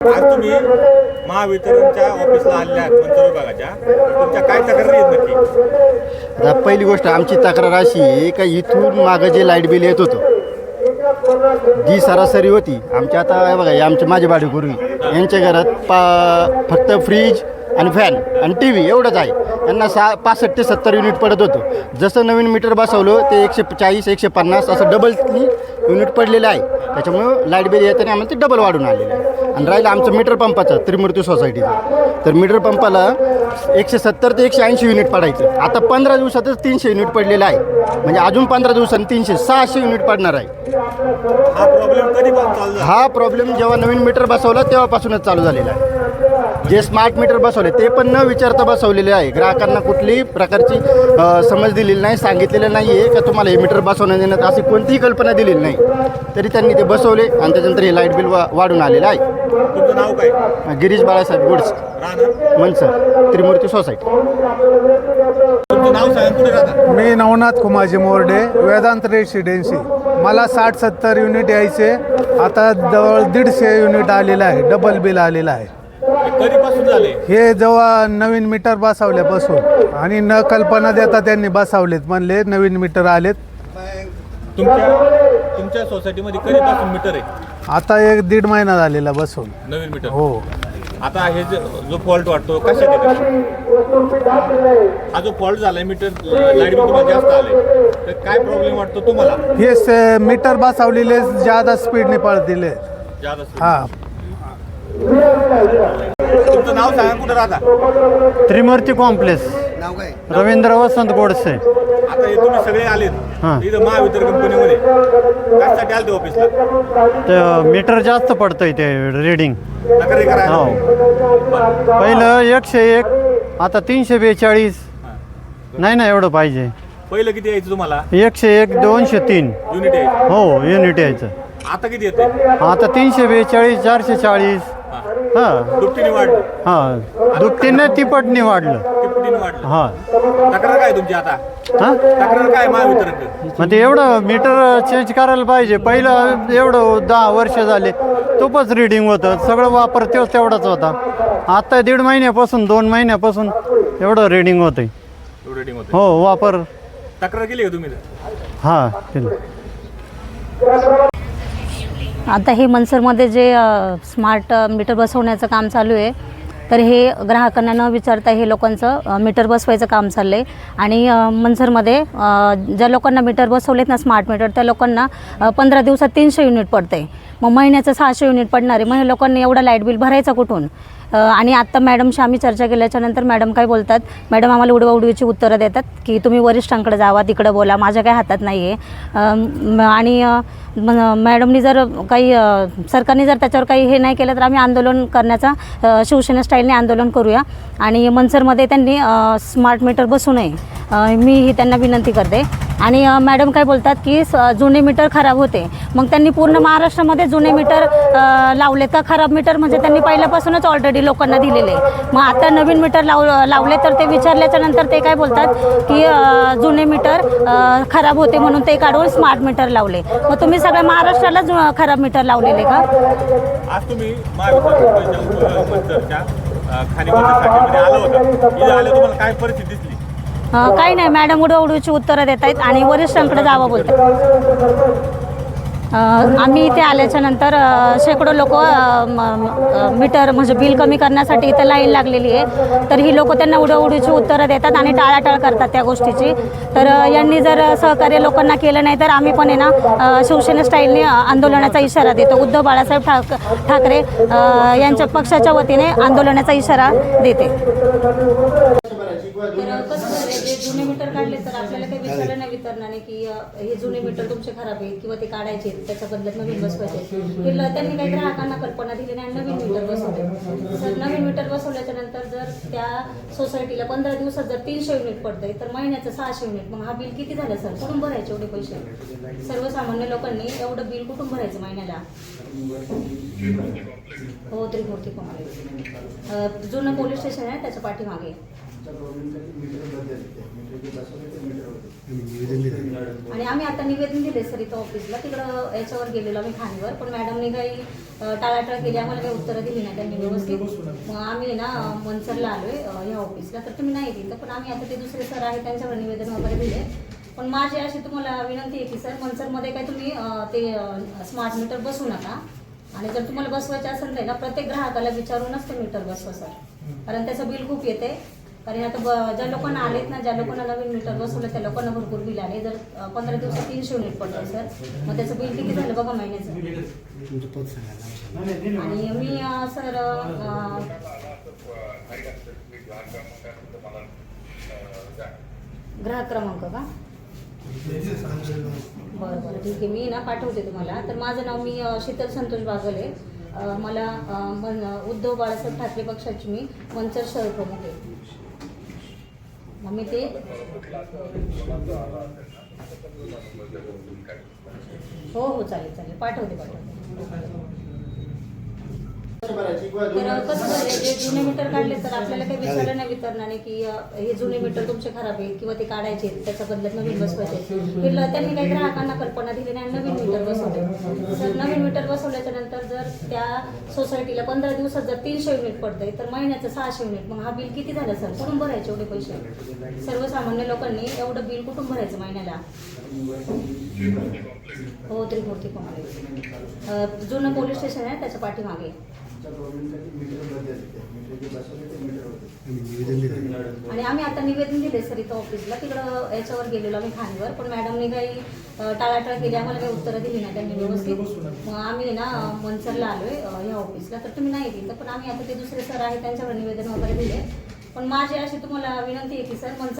आज तुम्ही महावितरणच्या ऑफिसला आलेल्या आहात मंचर विभागाच्या तुमच्या काय तक्रारी आहेत नक्की? आता पहिली गोष्ट आमची तक्रार अशी आहे का इथून मागं जे लाइट बिल येत होतं जी सरासरी होती. आमच्या आता हे बघा हे आमचे माझे भाडेकरू यांच्या घरात पा फक्त फ्रीज आणि फॅन आणि टी व्ही एवढंच आहे. त्यांना सा पासष्ट ते सत्तर युनिट पडत होतं. जसं नवीन मीटर बसवलं ते एकशे चाळीस एकशे पन्नास असं डबल युनिट पडलेलं आहे. त्याच्यामुळं लाइट बिल येताना आम्हाला ते डबल वाढून आलेलं आहे. आणि राहिलं आमचं मीटर पंपाचं त्रिमूर्ती सोसायटीचं तर मीटर पंपाला एकशे सत्तर ते एकशे ऐंशी युनिट पडायचं. आता पंधरा दिवसातच तीनशे युनिट पडलेलं आहे. म्हणजे अजून पंधरा दिवसांनी तीनशे सहाशे युनिट पडणार आहे. हा प्रॉब्लेम हा प्रॉब्लेम जेव्हा नवीन मीटर बसवला तेव्हापासूनच चालू झालेला आहे. जे स्मार्ट मीटर बसवले ते पण न विचारता बसवलेले आहे. ग्राहकांना कुठलीही प्रकारची समज दिलेली नाही सांगितलेलं नाही आहे का तुम्हाला हे मीटर बसवण्यात देण्यात अशी कोणतीही कल्पना दिलेली नाही. तरी त्यांनी ते बसवले आणि त्याच्यानंतर हे लाइट बिल वा वाढून आलेलं आहे. तुमचं नाव काय? गिरीश बाळासाहेब गुड्स. राहणार? मनसर त्रिमूर्ती सोसायटी. तुमचं नाव सांगा कुठे राहता मी नवनाथ कुमाजी मोर्डे वेदांत रेसिडेन्सी मला साठ सत्तर युनिट यायचे आता जवळ दीडशे युनिट आलेलं आहे डबल बिल आलेलं आहे. कधीपासून झाले. हे जेव्हा नवीन मीटर बसवल्यापासून. आणि न कल्पना देता त्यांनी बसवलेत. म्हणले नवीन मीटर आलेत. तुमच्या तुमच्या सोसायटीमध्ये कधीपासून मीटर आहे? आता एक दीड महिना झालेला बसवून नवीन मीटर? हो. आता हे जे जो फॉल्ट वाटतो कशात आहे हा जो फॉल्ट झालाय मीटर लाइट बिल तुम्हाला जास्त आले तर काय प्रॉब्लेम वाटतो तुम्हाला? हे से- मीटर बसवलेले ज्यादा स्पीडने पळतील जादा speed. हा. तुमचं नाव सांगा कुठे राहता? त्रिमूर्ती कॉम्प्लेक्स. रवींद्र वसंत गोडसे. आता हे तुम्ही सगळे आलेत हां. इथं महावितरण कंपनीमध्ये. कशासाठी आले ऑफिसला ते मीटर जास्त पडतंय ते रिडिंग तक्रारी करायला. हो. पहिलं एकशे एक आता तीनशे बेचाळीस. नाही ना एवढं पाहिजे. पहिलं किती यायचं तुम्हाला? एकशे एक दोनशे तीन. युनिट यायचं. हो युनिट यायचं. आता किती येते आता तीनशे बेचाळीस चारशे चाळीस. हां. दुपटीने वाढलं. हां. दुपटीने तिपटनी वाढलं. तिपटीने वाढलं. हां. तक्रार काय तुमची आता? हां? तक्रार काय महावितरण मग ते एवढं मीटर चेंज करायला पाहिजे. पहिलं एवढं दहा वर्ष झाले. तोपच रिडिंग होतं. सगळं वापर तेच तेवढाच होता. आता दीड महिन्यापासून दोन महिन्यापासून एवढं रिडिंग होते हो वापर. तक्रार केली का तुम्ही? हां केलं. आता हे मनसरमध्ये जे स्मार्ट मीटर बसवण्याचं काम चालू आहे तर हे ग्राहकांना न विचारता हे लोकांचं मीटर बसवायचं काम चाललं आहे आणि मनसरमध्ये ज्या लोकांना मीटर बसवलेत ना स्मार्ट मीटर त्या लोकांना पंधरा दिवसात तीनशे युनिट पडतं आहे मग महिन्याचं सहाशे युनिट पडणार आहे. मग हे लोकांनी एवढं लाइट बिल भरायचं कुठून? आणि आत्ता मॅडमशी आम्ही चर्चा केल्याच्यानंतर मॅडम काय बोलतात? मॅडम आम्हाला उडवाउडवीची उत्तरं देतात की तुम्ही वरिष्ठांकडे जावा तिकडं बोला माझ्या काही हातात नाही आहे आणि मॅडमनी जर काही सरकारने जर त्याच्यावर काही हे नाही केलं तर आम्ही आंदोलन करण्याचा शिवसेना स्टाईलने आंदोलन करूया. आणि मनसरमध्ये त्यांनी स्मार्ट मीटर बसू नये. मी ही त्यांना विनंती करते. आणि मॅडम काय बोलतात की जुने मीटर खराब होते. मग त्यांनी पूर्ण महाराष्ट्रामध्ये जुने मीटर लावले का? खराब मीटर म्हणजे त्यांनी पहिल्यापासूनच ऑलरेडी लोकांना दिलेले मग आता नवीन मीटर लाव लावले तर ते विचारल्याच्या नंतर ते काय बोलतात की जुने मीटर खराब होते म्हणून ते काढून स्मार्ट मीटर लावले. मग तुम्ही सगळ्या महाराष्ट्रालाच अ, खराब मीटर लावलेले का? आज तुम्ही काय परिस्थिती दिसली? अ, काही नाही. मॅडम उडवडूची उत्तरं देत आहेत आणि वरिष्ठांकडे जावं बोलतात. आम्ही इथे आल्याच्यानंतर शेकडो लोक मीटर म्हणजे बिल कमी करण्यासाठी इथं लाईन लागलेली आहे. तर ही लोक त्यांना उडवडीची उत्तरं देतात आणि टाळाटाळ करतात त्या गोष्टीची. तर यांनी जर सहकार्य लोकांना केलं नाही तर आम्ही पण आहे ना शिवसेना स्टाईलने आंदोलनाचा इशारा देतो. उद्धव बाळासाहेब ठाक ठाकरे यांच्या पक्षाच्या वतीने आंदोलनाचा इशारा देते. तर कसं झालं जे जुने मीटर काढले तर आपल्याला काही विचारलं नाही वितरणाने की अ, हे जुने मीटर तुमचे खराब आहेत किंवा ते काढायचे आहेत, त्याच्या बदल्यात नवीन बसवायचे. हे ल- त्यांनी काही ग्राहकांना कल्पना दिली नाही आणि नवीन मीटर बसवले. जर नवीन मीटर बसवल्याच्या नंतर जर त्या सोसायटीला पंधरा दिवसात जर तीनशे युनिट पडतंय तर महिन्याचं सहाशे युनिट मग हा बिल किती झालं सर? कुठून भरायचे एवढे पैसे? सर्वसामान्य लोकांनी एवढं बिल कुठून भरायचं महिन्याला? हो त्रिमूर्ती कॉम्प्लेक्स जुनं पोलीस स्टेशन आहे त्याच्या पाठीमागे. आणि आम्ही आता निवेदन दिले सर इथं ऑफिसला तिकडं याच्यावर गेलेलो आम्ही खाणीवर पण मॅडमने काही टाळाटाळ केली. आम्हाला काही उत्तरं दिली नाही त्यांनी व्यवस्थित. मग आम्ही ना मनसरला आलोय ह्या ऑफिसला तर तुम्ही नाही तिथं पण आम्ही आता ते दुसरे सर आहेत त्यांच्यावर निवेदन वगैरे दिले पण माझी अशी तुम्हाला विनंती आहे की सर मनसरमध्ये काही तुम्ही ते स्मार्ट मीटर बसवू नका. आणि जर तुम्हाला बसवायचे असेल तर ना प्रत्येक ग्राहकाला विचारूनच ते मीटर बसवा सर. कारण त्याचं बिल खूप येते कारण आता ब- ज्या लोकांना आलेत ना ज्या लोकांना नवीन मीटर बसवलं त्या लोकांना भरपूर बिल आले. जर पंधरा दिवसात तीनशे युनिट पडतं सर मग त्याचं बिल किती झालं बघा महिन्याचं? आणि मी सर ग्राहक क्रमांक का? बरं बरं ठीक आहे. मी ना पाठवते तुम्हाला. तर माझं नाव मी शीतल संतोष बागले मला उद्धव बाळासाहेब ठाकरे पक्षाची मी मंचर शहर प्रमुख आहे. मग मी ते? हो हो चालेल चालेल. पाठवते पाठवते. तर कसं जे जुने मीटर काढले तर आपल्याला काही विचारलं नाही वितरणाने की हे जुने मीटर तुमचे खराब आहे किंवा ते काढायचे आहेत, त्याच्या बदल्यात नवीन बसवायचे फिरलं त्यांनी काही ग्राहकांना कल्पना दिली नाही नवीन मीटर बसवले. तर नवीन मीटर बसवल्याच्या नंतर त्या सोसायटीला पंधरा दिवसात जर तीनशे युनिट पडतंय तर महिन्याचं सहाशे युनिट मग हा बिल किती झालं सर? कुठून भरायचे एवढे पैसे? सर्वसामान्य लोकांनी एवढं बिल कुठून भरायचं महिन्याला? हो त्रिमूर्ती कॉम्प्लेक्स जुनं पोलीस स्टेशन आहे त्याच्या पाठीमागे. आणि आम्ही आता निवेदन दिले सर इथं ऑफिसला तिकडं याच्यावर गेलेलो आम्ही खाणीवर पण मॅडमने काही टाळाटाळ केली. आम्हाला काही उत्तरं दिली नाही त्यांनी व्यवस्थित. मग आम्ही ना मनसरला आलोय ह्या ऑफिसला तर तुम्ही नाही तिथं पण आम्ही आता ते दुसरे सर आहेत त्यांच्यावर निवेदन वगैरे दिले पण माझी अशी तुम्हाला विनंती आहे की सर मनसर